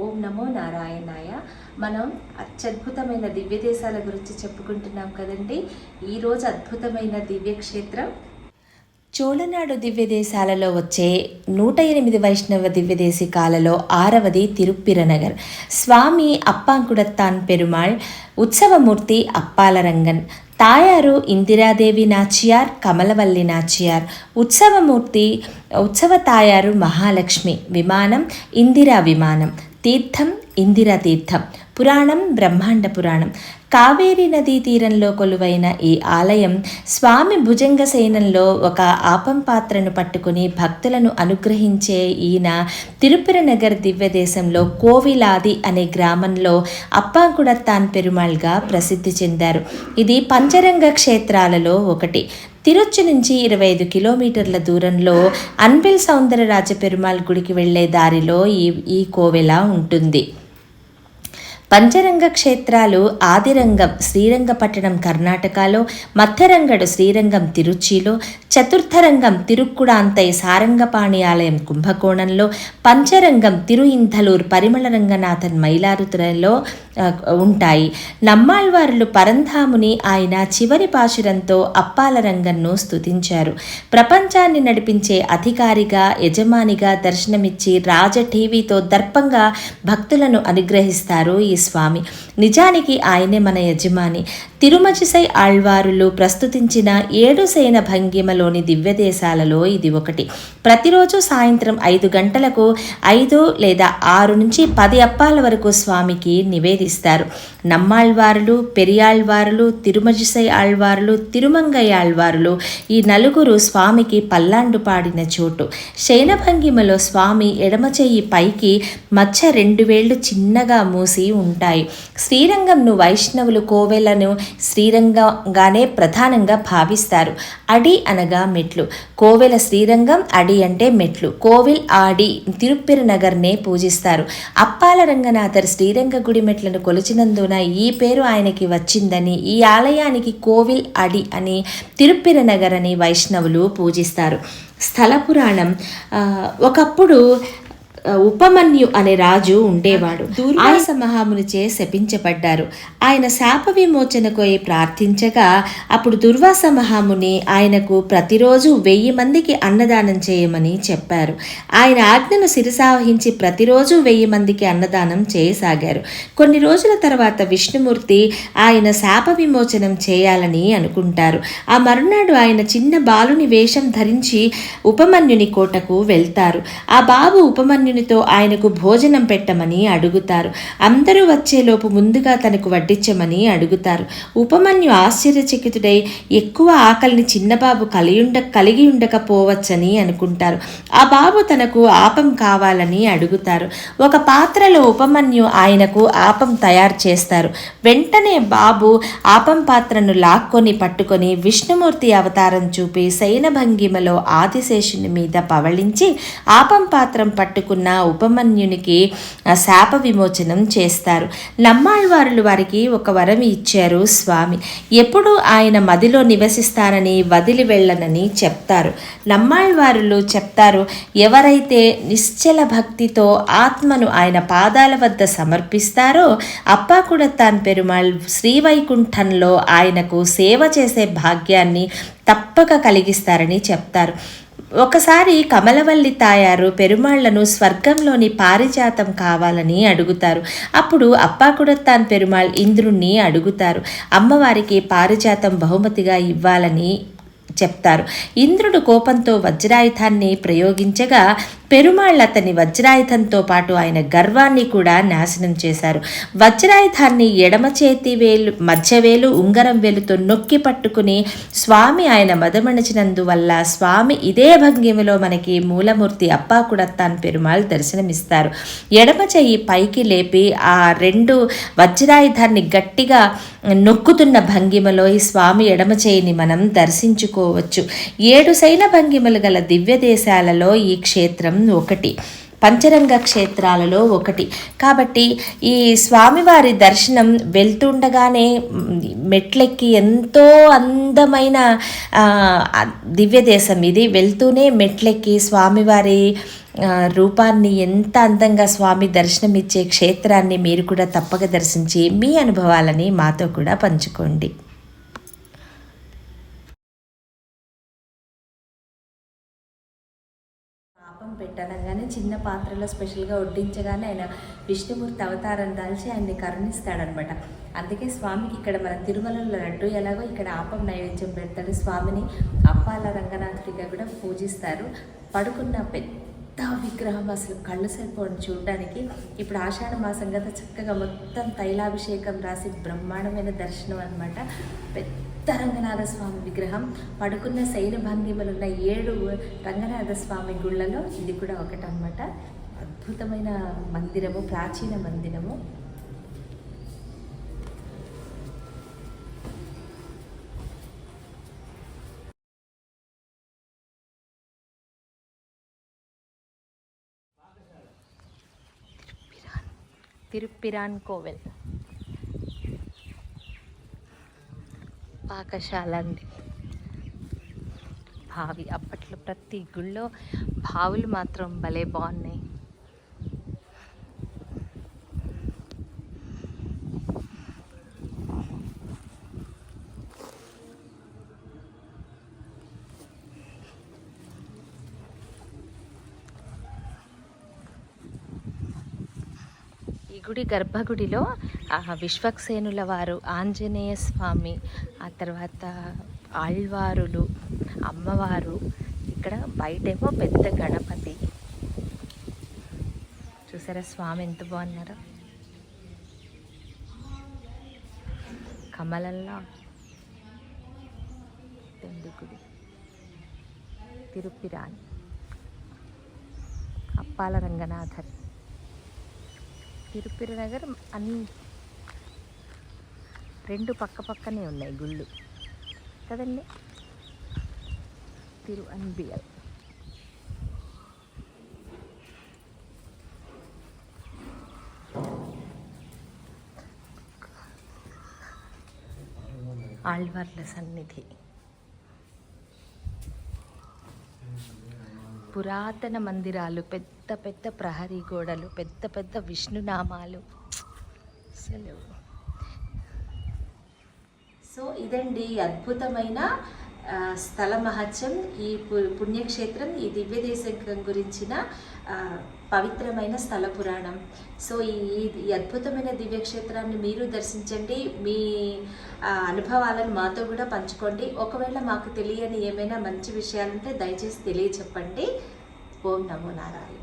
ఓం నమో నారాయణాయ. మనం అత్యద్భుతమైన దివ్య దేశాల గురించి చెప్పుకుంటున్నాం కదండి. ఈరోజు అద్భుతమైన దివ్యక్షేత్రం. చోళనాడు దివ్యదేశాలలో వచ్చే నూట ఎనిమిది వైష్ణవ దివ్యదేశికాలలో ఆరవది తిరుప్పిరనగర్. స్వామి అప్పాంకుడత్తాన్ పెరుమాళ్ ఉత్సవమూర్తి అప్పాలరంగన్ తాయారు ఇందిరాదేవి నాచియార్ కమలవల్లి నాచియార్ ఉత్సవమూర్తి ఉత్సవ తాయారు మహాలక్ష్మి విమానం ఇందిరా విమానం తీర్థం ఇందిరా తీర్థం పురాణం బ్రహ్మాండ పురాణం కావేరీ నదీ తీరంలో కొలువైన ఈ ఆలయం స్వామి భుజంగ సేనంలో ఒక ఆపం పాత్రను పట్టుకుని భక్తులను అనుగ్రహించే ఈయన తిరుపతినగర్ దివ్యదేశంలో కోవిలాది అనే గ్రామంలో అప్పాంకుడత్తాన్ పెరుమాళ్గా ప్రసిద్ధి చెందారు. ఇది పంచరంగ క్షేత్రాలలో ఒకటి. తిరుచి నుంచి ఇరవై ఐదు కిలోమీటర్ల దూరంలో అన్బిల్ సౌందరరాజ పెరుమాళ్ గుడికి వెళ్ళే దారిలో ఈ ఈ కోవెల ఉంటుంది. పంచరంగ క్షేత్రాలు ఆదిరంగం శ్రీరంగపట్టణం కర్ణాటకలో మధ్యరంగడు శ్రీరంగం తిరుచిలో చతుర్థరంగం తిరుక్కుడాంతై సారంగపాణి ఆలయం కుంభకోణంలో పంచరంగం తిరుయింధలూర్ పరిమళ రంగనాథన్ మైలారుతులలో ఉంటాయి. నమ్మాళ్వారులు పరంధాముని ఆయన చివరి పాశురంతో అప్పాల రంగన్ను స్తుతించారు. ప్రపంచాన్ని నడిపించే అధికారిగా యజమానిగా దర్శనమిచ్చి రాజ టీవీతో దర్పంగా భక్తులను అనుగ్రహిస్తారు ఈ స్వామి. నిజానికి ఆయనే మన యజమాని. తిరుమచిసై ఆళ్వారులు ప్రస్తుతించిన ఏడు సేన భంగిమలోని దివ్యదేశాలలో ఇది ఒకటి. ప్రతిరోజు సాయంత్రం ఐదు గంటలకు ఐదు లేదా ఆరు నుంచి పది అప్పాల వరకు స్వామికి నివేదిస్తారు నమ్మాళ్వారులు పెరియాళ్వారులు తిరుమజిసై ఆళ్వారులు తిరుమంగై ఆళ్వారులు ఈ నలుగురు స్వామికి పల్లాండు పాడిన చోటు. శయనభంగిమలో స్వామి ఎడమ చెయ్యి పైకి మచ్చ రెండు వేళ్ళు చిన్నగా మూసి ఉంటాయి. శ్రీరంగంను వైష్ణవులు కోవెలను శ్రీరంగంగానే ప్రధానంగా భావిస్తారు. అడి అనగా మెట్లు. కోవెల శ్రీరంగం అడి అంటే మెట్లు. కోవిల్ ఆడి తిరుప్పిరి నగర్నే పూజిస్తారు. అప్పాల రంగనాథర్ శ్రీరంగ గుడి మెట్లను కొలిచినందున ఈ పేరు ఆయనకి వచ్చిందని ఈ ఆలయానికి కోవిల్ అడి అని తిరుప్పిరి నగర్ అని వైష్ణవులు పూజిస్తారు. స్థల పురాణం ఒకప్పుడు ఉపమన్యు అనే రాజు ఉండేవాడు. దూర్వాస మహామునిచే శపించబడ్డారు. ఆయన శాప విమోచనకై ప్రార్థించగా అప్పుడు దుర్వాస మహాముని ఆయనకు ప్రతిరోజు వెయ్యి మందికి అన్నదానం చేయమని చెప్పారు. ఆయన ఆజ్ఞను శిరసావహించి ప్రతిరోజు వెయ్యి మందికి అన్నదానం చేయసాగారు. కొన్ని రోజుల తర్వాత విష్ణుమూర్తి ఆయన శాప విమోచనం చేయాలని అనుకుంటారు. ఆ మరునాడు ఆయన చిన్న బాలుని వేషం ధరించి ఉపమన్యుని కోటకు వెళ్తారు. ఆ బాబు ఉపమన్యునితో ఆయనకు భోజనం పెట్టమని అడుగుతారు. అందరూ వచ్చేలోపు ముందుగా తనకు వడ్డించమని అడుగుతారు. ఉపమన్యు ఆశ్చర్యచకితుడై ఎక్కువ ఆకలిని చిన్నబాబు కలియుండ కలిగి ఉండకపోవచ్చని అనుకుంటారు. ఆ బాబు తనకు ఆపం కావాలని అడుగుతారు. ఒక పాత్రలో ఉపమన్యు ఆయనకు ఆపం తయారు చేస్తారు. వెంటనే బాబు ఆపం పాత్రను లాక్కొని పట్టుకొని విష్ణుమూర్తి అవతారం చూపి శయనభంగిమలో ఆదిశేషుని మీద పవళించి ఆపం పాత్రం పట్టుకున్న ఉపమన్యునికి శాప విమోచనం చేస్తారు. నమ్మాళ్వారులు వారికి ఒక వరం ఇచ్చారు స్వామి. ఎప్పుడు ఆయన మదిలో నివసిస్తానని వదిలి వెళ్ళనని చెప్తారు. నమ్మాళ్వారులు చెప్తారు ఎవరైతే నిశ్చల భక్తితో ఆత్మను ఆయన పాదాల వద్ద సమర్పిస్తారో అప్పాకుడత్తాన్ పెరుమాళ్ శ్రీవైకుంఠంలో ఆయనకు సేవ చేసే భాగ్యాన్ని తప్పక కలిగిస్తారని చెప్తారు. ఒకసారి కమలవల్లి తాయారు పెరుమాళ్ళను స్వర్గంలోని పారిజాతం కావాలని అడుగుతారు. అప్పుడు అప్పాకుడత్తాన్ పెరుమాళ్ ఇంద్రుణ్ణి అడుగుతారు. అమ్మవారికి పారిజాతం బహుమతిగా ఇవ్వాలని చెప్తారు. ఇంద్రుడు కోపంతో వజ్రాయుధాన్ని ప్రయోగించగా పెరుమాళ్ళు అతని వజ్రాయుధంతో పాటు ఆయన గర్వాన్ని కూడా నాశనం చేశారు. వజ్రాయుధాన్ని ఎడమ చేతి వేలు మధ్య వేలు ఉంగరం వేలుతో నొక్కి పట్టుకుని స్వామి ఆయన మదమణచినందువల్ల స్వామి ఇదే భంగిమలో మనకి మూలమూర్తి అప్పాకుడత్తాన్ పెరుమాళ్ దర్శనమిస్తారు. ఎడమ చెయ్యి పైకి లేపి ఆ రెండు వజ్రాయుధాన్ని గట్టిగా నొక్కుతున్న భంగిమలో ఈ స్వామి ఎడమ చేయిని మనం దర్శించుకోవచ్చు. ఏడు శైన భంగిమలు గల దివ్య దేశాలలో ఈ క్షేత్రం ఒకటి పంచరంగ క్షేత్రాలలో ఒకటి. కాబట్టి ఈ స్వామివారి దర్శనం వెళ్తుండగానే మెట్లెక్కి ఎంతో అందమైన దివ్య దేశం ఇది. వెళ్తూనే మెట్లెక్కి స్వామివారి రూపాన్ని ఎంత అందంగా స్వామి దర్శనం ఇచ్చే క్షేత్రాన్ని మీరు కూడా తప్పక దర్శించి మీ అనుభవాలని మాతో కూడా పంచుకోండి. పెట్టనగానే చిన్న పాత్రలో స్పెషల్గా వడ్డించగానే ఆయన విష్ణుమూర్తి అవతారం దాల్చి ఆయన్ని కరుణిస్తాడనమాట. అందుకే స్వామికి ఇక్కడ మన తిరుమలలో లడ్డు ఎలాగో ఇక్కడ ఆపం నైవేద్యం పెడతాడు స్వామిని. అప్పాల రంగనాథుడిగా కూడా పూజిస్తారు. పడుకున్న పెద్ద విగ్రహం అసలు కళ్ళు సరిపోవడం చూడడానికి. ఇప్పుడు ఆషాఢ మాసం కదా చక్కగా మొత్తం తైలాభిషేకం రాసి బ్రహ్మాండమైన దర్శనం అనమాట పెద్ద రంగనాథ స్వామి విగ్రహం పడుకున్న శైన భంగిమలు ఉన్న ఏడు రంగనాథ స్వామి గుళ్ళలో ఇది కూడా ఒకటనమాట అద్భుతమైన మందిరము ప్రాచీన మందిరము. తిరుప్పిరాన్ కోవెల్. పాకశాల అండి బావి అప్పట్లో ప్రతి గుళ్ళో బావులు మాత్రం భలే బాగున్నాయి ఈ గుడి గర్భగుడిలో విశ్వక్సేనుల వారు ఆంజనేయ స్వామి ఆ తర్వాత ఆళ్వారులు అమ్మవారు ఇక్కడ బయటేమో పెద్ద గణపతి. చూసారా స్వామి ఎంత బాగున్నారో? కమలంలో పెండి గుడి అప్పాల రంగనాథర్ తిరుపతి నగర్ అన్ని రెండు పక్క పక్కనే ఉన్నాయి గుళ్ళు. కదండి? తిరు అన్బియల్. ఆళ్వార్ల సన్నిధి. పురాతన మందిరాలు పెద్ద పెద్ద పెద్ద ప్రహరీ గోడలు పెద్ద పెద్ద విష్ణునామాలు. అసలు. సో ఇదండి అద్భుతమైన స్థల మహత్యం ఈ పుణ్యక్షేత్రం ఈ దివ్య దేశం గురించిన పవిత్రమైన స్థల పురాణం. సో ఈ ఈ అద్భుతమైన దివ్యక్షేత్రాన్ని మీరు దర్శించండి. మీ అనుభవాలను మాతో కూడా పంచుకోండి. ఒకవేళ మాకు తెలియని ఏమైనా మంచి విషయాలుంటే దయచేసి తెలియచెప్పండి. ఓం నమో నారాయణ.